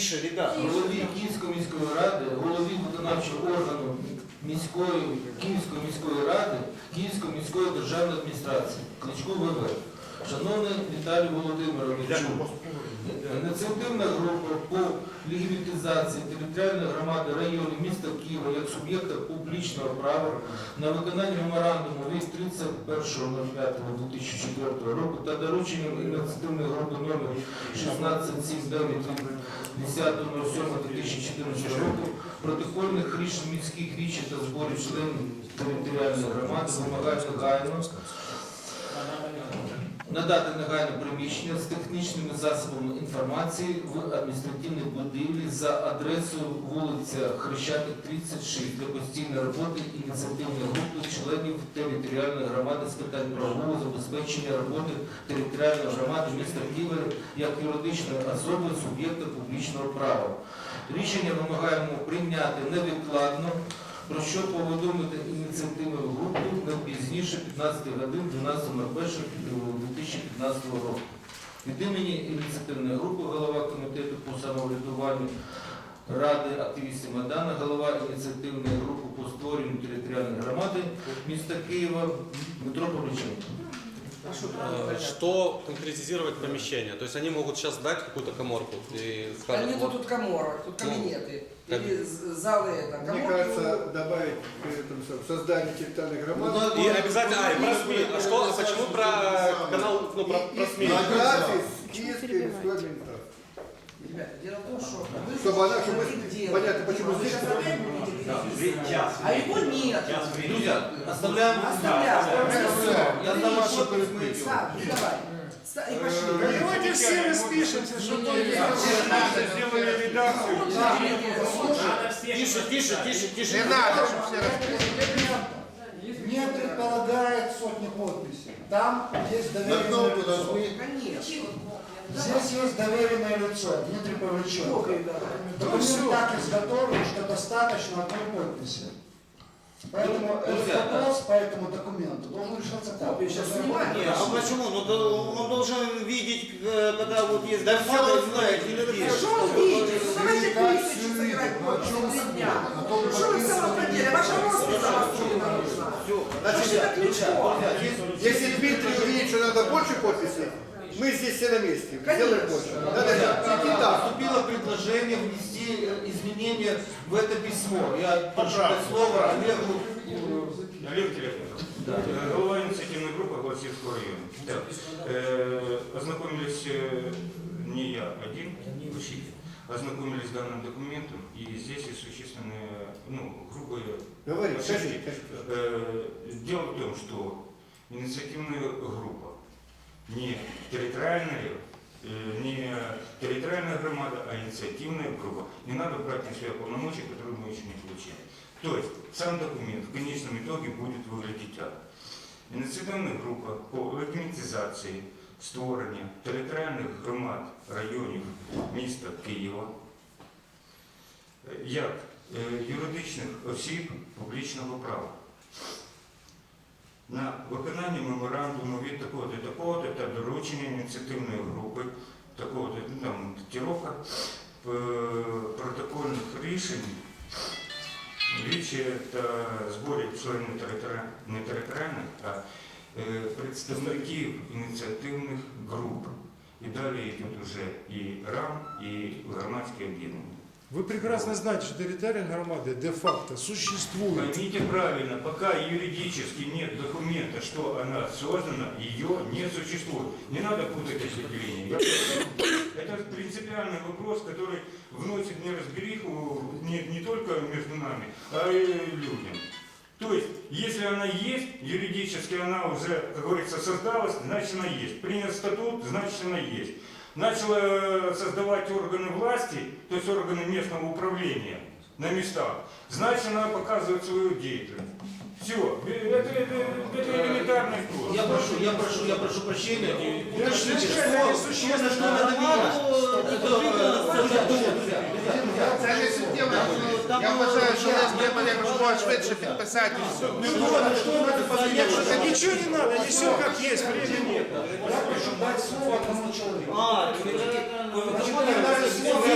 Тише, ребята. голові Київської міської ради, голові виконавчого органу міської Київської міської ради, Київської міської державної адміністрації, Кличко ВВ. Шановний Віталій Володимирович, ініціативна група по легітимізації територіальної громади районів міста Києва як суб'єкта публічного права на виконання меморандуму від 31.05.2004 року та дорученням ініціативної групи номер 1679 10.07.2014 року протокольних рішень міських вічі та зборів членів територіальної громади вимагають негайно надати негайне приміщення з технічними засобами інформації в адміністративній будівлі за адресою вулиця Хрещатик 36 для постійної роботи ініціативної групи членів територіальної громади з питань правового забезпечення роботи територіальної громади міста Києва як юридичної особи суб'єкта публічного права. Рішення вимагаємо прийняти невідкладно, про що повідомити ініціативи групу не пізніше 15 годин 12.01.2015 року. Від імені ініціативної групи голова комітету по самоврядуванню Ради активістів Майдану, голова ініціативної групи по створенню територіальної громади міста Києва Дмитро Павліченко. Э, Что конкретизировать помещение? То есть они могут сейчас дать какую-то коморку и скажут, нету вот, тут коморок, тут Ну, кабинеты. как- Или залы это. Мне кажется, добавить к этому самому созданию территориальных громад. Ну, И обязательно, а, и про СМИ. А что, а почему про канал, ну, про, про СМИ? Киевской мирской администрации. Ребята, дело в том, что вы Чтобы она, чтобы понятно, почему здесь. А его нет. Друзья, оставляем. Оставляем. Я на вашу. Сам, и давай. И пошли. Давайте все распишемся, чтобы сделали редакцию. Тише, тише, тише, тише. Не надо, чтобы все не предполагает сотни подписей. Там есть доверенное лицо. Конечно. Здесь есть доверенное лицо, Дмитрий Павличенко. Документ так изготовлен, что достаточно одной подписи. Поэтому этот Друзья, вопрос по этому документу должен решаться так. Копию сейчас снимать. Не, а почему? Ну то он должен видеть, э, когда вот есть громада, и знает, Что вы видите? Ну, тысячу собирать подписи три дня. Ну, что вы в самом деле? Ваша роспись за вас не нужна. Что это ключом? Если Дмитрий увидит, что надо больше подписей, мы здесь все на месте. Сделаем больше. Надо идти так. Поступило предложение внести э, изменения в это письмо. Я прошу слово Олегу. э, Олег. Э, Голова инициативной группы Голосевского района. Э, ознакомились э, не я один, вообще, ознакомились с данным документом, и здесь есть существенные, ну, грубые Говори, ошибки. скажи, скажи. Э, Дело в том, что инициативная группа не территориальная, э, не территориальная громада, а инициативная группа. Не надо брать на себя полномочия, которые мы еще не получили. То есть сам документ в конечном итоге будет выглядеть так. Ініціативна група по легітимізації створення територіальних громад районів міста Києва е, як е, юридичних осіб публічного права. На виконання меморандуму від такого-то такого-то та доручення ініціативної групи, такого-то ну, там датировка е, протокольних рішень вічі та зборів членів не територіальних, а представників ініціативних груп. І далі йдуть вже і РАМ, і громадські об'єднання. Вы прекрасно знаете, что территориальная громада де-факто существует. Поймите правильно, пока юридически нет документа, что она создана, ее не существует. Не надо путать эти деления. Это принципиальный вопрос, который вносит неразбериху не, не только между нами, а и людям. То есть, если она есть, юридически она уже, как говорится, создалась, значит она есть. Принят статут, значит она есть. Начала создавать органы власти, то есть органы местного управления на местах, значит она показывает свою деятельность. Все, это, это, это элементарный вопрос. Я прошу, я прошу, я прошу прощения. Уточните, что, что на что надо Я вважаю, що нас треба якомога швидше підписати і все. Якщо це Ничего не надо, не все как есть, времени нет. Я прошу дать слово одному человеку. А, вы- вы- вы- вы-